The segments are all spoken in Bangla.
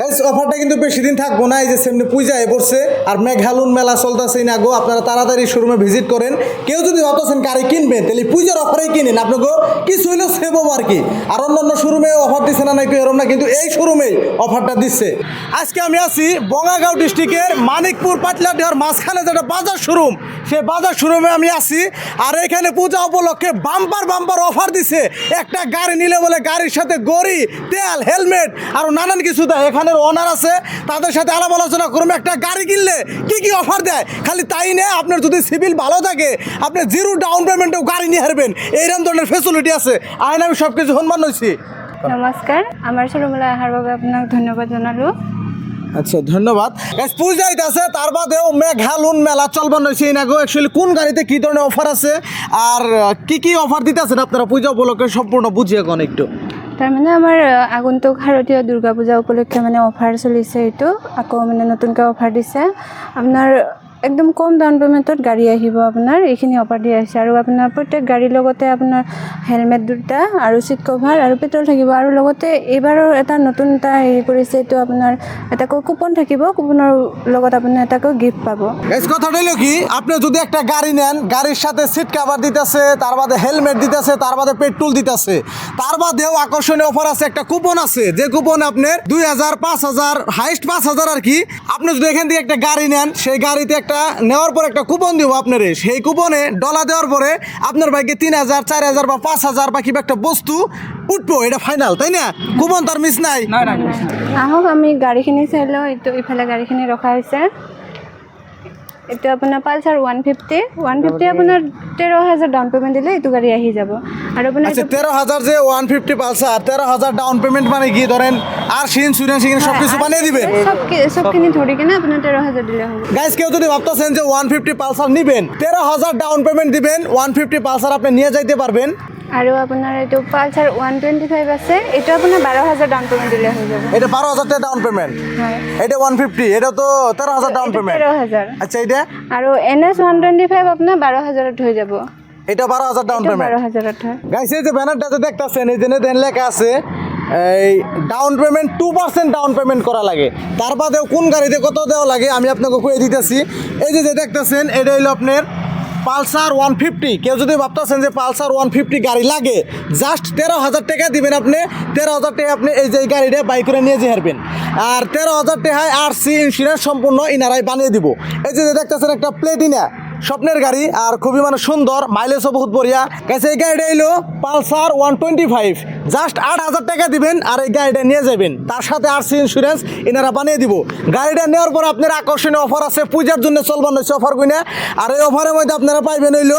গাইস অফারটা কিন্তু বেশি দিন থাকব না, এই যে সেমনি পূজায় পড়ছে, আর মেঘালুন মেলা চলতেছে না গো, আপনারা তাড়াতাড়ি শোরুমে ভিজিট করেন। কেউ যদি ভাবতেছেন গাড়ি কিনবেন, তাহলে পূজার অফারেই কিনেন, আপনাকে কিছু হইলেও সেভ আর কি। আর অন্যান্য শোরুমে অফার দিচ্ছে না নাকি এরম না, কিন্তু এই শোরুমেই অফারটা দিচ্ছে। আজকে আমি আছি বঙ্গাগাঁও ডিস্ট্রিক্টের মানিকপুর পাটলাডিহার মাঝখানে যেটা বাজার শোরুম, সেই বাজার শোরুমে আমি আছি। আর এখানে পূজা উপলক্ষে বাম্পার বাম্পার অফার দিছে। একটা গাড়ি নিলে বলে গাড়ির সাথে গড়ি, তেল, হেলমেট, আরও নানান কিছু দেয়। এখানের ওনার আছে তাদের সাথে আলাপ আলোচনা করুন। একটা গাড়ি কিনলে কি কি অফার দেয়? খালি তাই না আপনার যদি সিভিল ভালো থাকে আপনি জিরো ডাউন পেমেন্টেও গাড়ি নিয়ে হারবেন এইরকম ধরনের ফেসিলিটি আছে। আইন আমি সব কিছু সন্মান হয়েছি নমস্কাৰ আমাৰ শ্বৰুমলৈ অহাৰ বাবে আপোনাক ধন্যবাদ জনালোঁ। আচ্ছা ধন্যবাদ। পূজা আছে তার বাদেও মেঘালুন মেলা হয়েছে এই নাগো। অ্যাকচুয়ালি কোন গাড়িতে কি ধরনের অফার আছে? আর কি কি অফার দিতেছেন আপনারা? পূজা উপলক্ষে সম্পূর্ণ বুঝিয়ে কোন একটু। তাৰমানে আমাৰ আগন্তুক শাৰদীয় দুৰ্গা পূজা উপলক্ষে মানে অফাৰ চলিছে এইটো। আকৌ মানে নতুনকৈ অফাৰ দিছে। আপোনাৰ একদম কম ডাউন পে'মেণ্টত গাড়ী আহিব আপোনাৰ, এইখিনি অফাৰ দিয়া হৈছে। আৰু আপোনাৰ প্ৰত্যেক গাড়ীৰ লগতে আপোনাৰ হেলমেট দুটা আৰু ছিট কভাৰ আৰু পেট্ৰল থাকিব। আৰু লগতে এইবাৰৰ এটা নতুন এটা হেৰি কৰিছে, এইটো আপোনাৰ এটাকৈ কুপন থাকিব। কুপনৰ লগত আপোনাৰ এটাকৈ গিফ্ট পাব। কথাটা হলো কি? আপনি যদি একটা গাড়ি নেন, গাড়ির সাথে সিট কভার দিতেছে, তার বাদে হেলমেট দিতেছে, তার বাদে পেট্রোল দিতেছে, তার বাদেও আকর্ষণীয় অফার আছে, একটা কুপন আছে। যে কুপন আপনার দুই হাজার, পাঁচ হাজার হাইস্ট পাঁচ হাজার আর কি, আপনি যদি এখান থেকে একটা গাড়ি নেন, সেই গাড়িতে একটা নেওয়ার পর একটা কুপন দিব আপনার। সেই কুপনে ডলা দেওয়ার পরে আপনার বাইকে তিন হাজার চার হাজার বা পাঁচ হাজার বা কিবা একটা বস্তু উঠবো এটা ফাইনাল তাই না? কুপন তার মিস নাই। আহক আমি গাড়ীখিনি চাই লওঁ এইটো ইফালে গাড়ীখিনি ৰখা হৈছে। এইটো আপোনাৰ Pulsar one fifty one fifty আপোনাৰ তেৰ হাজাৰ ডাউন পে'মেণ্ট দিলে এইটো গাড়ী আহি যাব। আৰু আপোনাৰ আচ্ছা তেরো হাজার যে ওয়ান ফিফটি পালসার তেরো হাজার ডাউন পেমেন্ট মানে কি? ধরেন আর ইন্স্যুরেন্স সব কিছু বানিয়ে দিবেন চব কি- চবখিনি ধৰি কিনে আপোনাৰ তেৰ হাজাৰ দিলে হ'ব। গাইজ কেউ যদি ভাবতেছেন যে ওয়ান ফিফটি পালসার নিবেন তেরো হাজার ডাউন পেমেন্ট দিবেন ওয়ান ফিফটি পালসার আপনি নিয়ে যাইতে পারবেন। আৰু আপোনাৰ এইটো পালচাৰ ওৱান টুৱেণ্টি ফাইভ আছে এইটো আপোনাৰ বাৰ হাজাৰ ডাউন পে'মেণ্ট দিলে হৈ যাব। এটা বারো হাজার টাকা ডাউন পেমেন্ট হয়। এটা ওয়ান ফিফটি এটা তো তেরো হাজার ডাউন পেমেন্ট তেৰ হাজাৰ। আচ্ছা এটা আৰু N S one twenty five আপোনাৰ বাৰ হাজাৰত হৈ যাব। এটা বারো হাজার ডাউন এইটো বাৰ পেমেন্ট হাজাৰত হয়। গাইস এই যে ব্যানারটাতে দেখতেছেন এই যে দেন লেখা আছে এই down payment two percent down payment করা লাগে। তার বাদেও কোন গাড়িতে কত দেওয়া লাগে আমি আপনাকে কয়ে দিতেছি। এই যে যে দেখতেছেন এটা হইল আপনার পালসার ওয়ান ফিফটি। কেউ যদি ভাবতেছেন যে পালসার ওয়ান ফিফটি গাড়ি লাগে, জাস্ট তেরো হাজার টাকা দিবেন আপনি, তেরো হাজার টাকা আপনি এই যে গাড়িটা বাই করে নিয়ে যে হারবেন আর তেরো হাজার টাকায় আর সি ইন্স্যুরেন্স সম্পূর্ণ ইনারাই বানিয়ে দিব। এই যে দেখতেছেন একটা প্লেটিনা স্বপ্নের গাড়ি আর খুবই মানে সুন্দর মাইলেজও বহুত বড়িয়া গেছে এই গাড়িটা এলো Pulsar one twenty five just আট হাজার টাকা দিবেন আর এই গাড়িটা নিয়ে যাবেন। তার সাথে আর সি ইন্স্যুরেন্স এনারা বানিয়ে দিব। গাড়িটা নেওয়ার পর আপনার আকর্ষণীয় অফার আছে, পূজার জন্য চলবার নয় অফার কিনে আর এই অফারের মধ্যে আপনারা পাইবেন হইল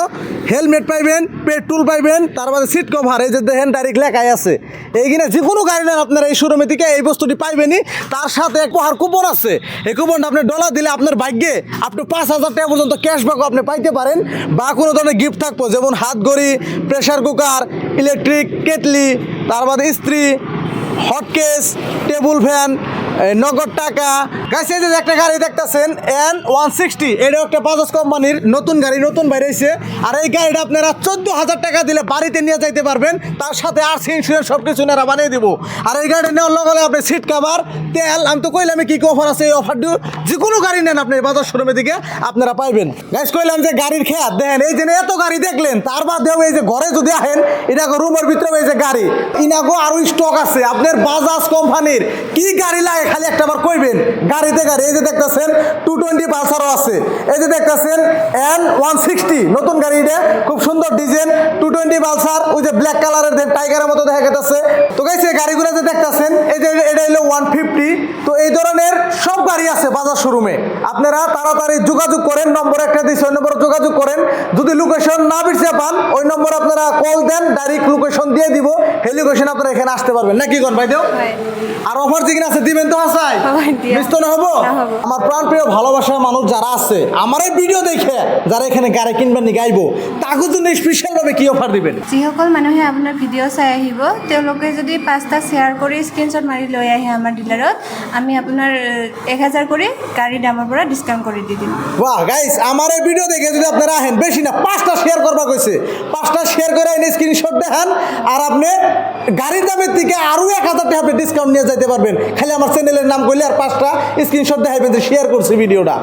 হেলমেট পাইবেন, পেট্রোল পাইবেন, তার বাদে সিট কভার এই যে দেখেন ডাইরেক্ট লেখাই আছে। এইখানে যে কোনো গাড়ি নেন আপনারা এই শোরুমে থেকে এই বস্তুটি পাইবেনই, তার সাথে এক উপহার কুপন আছে। এই কুপনটা আপনি ডলার দিলে আপনার ভাগ্যে আপনি পাঁচ হাজার টাকা পর্যন্ত ক্যাশব্যাকও আপনি পাইতে পারেন, বা কোনো ধরনের গিফট থাকব, যেমন হাত ঘড়ি প্রেশার কুকার ইলেকট্রিক কেটলি, তার বাদে ইস্ত্রি হটকেস টেবিল ফ্যান নগদ টাকা। গাইছে যে একটা গাড়ি দেখতেছেন এন ওয়ান সিক্সটি এটা একটা বাজাজ কোম্পানির নতুন গাড়ি, নতুন বাইরেছে আর এই গাড়িটা আপনারা চোদ্দ হাজার টাকা দিলে বাড়িতে নিয়ে যাইতে পারবেন। তার সাথে আর সি ইন্স্যুরেন্স সব কিছু এনারা বানিয়ে দিব। আর এই গাড়িটা নেওয়ার লগে আপনি সিট কাভার তেল, আমি তো কইলাম কি কি অফার আছে, এই অফারটি যে কোনো গাড়ি নেন আপনি বাজার শোরুমের দিকে, আপনারা পাইবেন। গাইস কইলাম যে গাড়ির খেয়াল, দেখেন, এই যে এত গাড়ি দেখলেন, তার বাদেও এই যে ঘরে যদি আহেন এটা রুমের ভিতরে এই যে গাড়ি। ইনাগো আরও স্টক আছে। আপনার বাজাজ কোম্পানির কি গাড়ি লাগে খালি একটা বার কইবেন, গাড়িতে গাড়ি, এই যে দেখতেছেন টু টোয়েন্টি পালসারও আছে। এই যে দেখতেছেন এন ওয়ান সিক্সটি নতুন গাড়ি এটা, খুব সুন্দর ডিজাইন টু টোয়েন্টি পালসার, ওই যে ব্ল্যাক কালারের টাইগারের মতো দেখা গেছে তো গাইছে গাড়িগুলো যে দেখতেছেন, এই যে এটা হলো ওয়ান ফিফটি তো এই ধরনের সব গাড়ি আছে বাজার শোরুমে। আপনারা তাড়াতাড়ি যোগাযোগ করেন নম্বর একটা দিচ্ছে ওই নম্বরে যোগাযোগ করেন। যদি লোকেশন না বিরছে পান ওই নম্বর আপনারা কল দেন ডাইরেক্ট লোকেশন দিয়ে দিব। সেই লোকেশন আপনারা এখানে আসতে পারবেন। নাকি কোন ভাই দেও? আর অফার যেখানে আছে দিবেন তো হাসাই? হয়, দিয়া। মিস তো না হব? আমার প্রাণ প্রিয় ভালোবাসার মানুষ যারা আছে আমার এই ভিডিও দেখে যারা এখানে গাড়ি কিনবেন নি গাইবো। তাকে জন্য স্পেশাল ভাবে কি অফার দিবেন? যিসকল মানুহে আপোনাৰ ভিডিঅ' চাই আহিব তেওঁলোকে যদি পাঁচটা শ্বেয়াৰ কৰি স্ক্ৰীনশ্বট মাৰি লৈ আহে আমাৰ ডিলাৰত আমি আপোনাৰ এক হাজার করে গাড়ি দামৰ পৰা ডিসকাউন্ট করে দিয়ে দিন বাহ গাইস আমার এই ভিডিও দেখে যদি আপনারা আহেন, বেশি না, পাঁচটা শেয়ার করবা কইছে। পাঁচটা শেয়ার করে এনে স্ক্রিনশট দেখান, আর আপনি গাড়ির দামের থেকে আরও এক হাজার টাকা ডিসকাউন্ট নিয়ে যেতে পারবেন। খালি আমার চ্যানেলের নাম করলে আর পাঁচটা স্ক্রিনশট দেখাইবেন যে শেয়ার করছি ভিডিওটা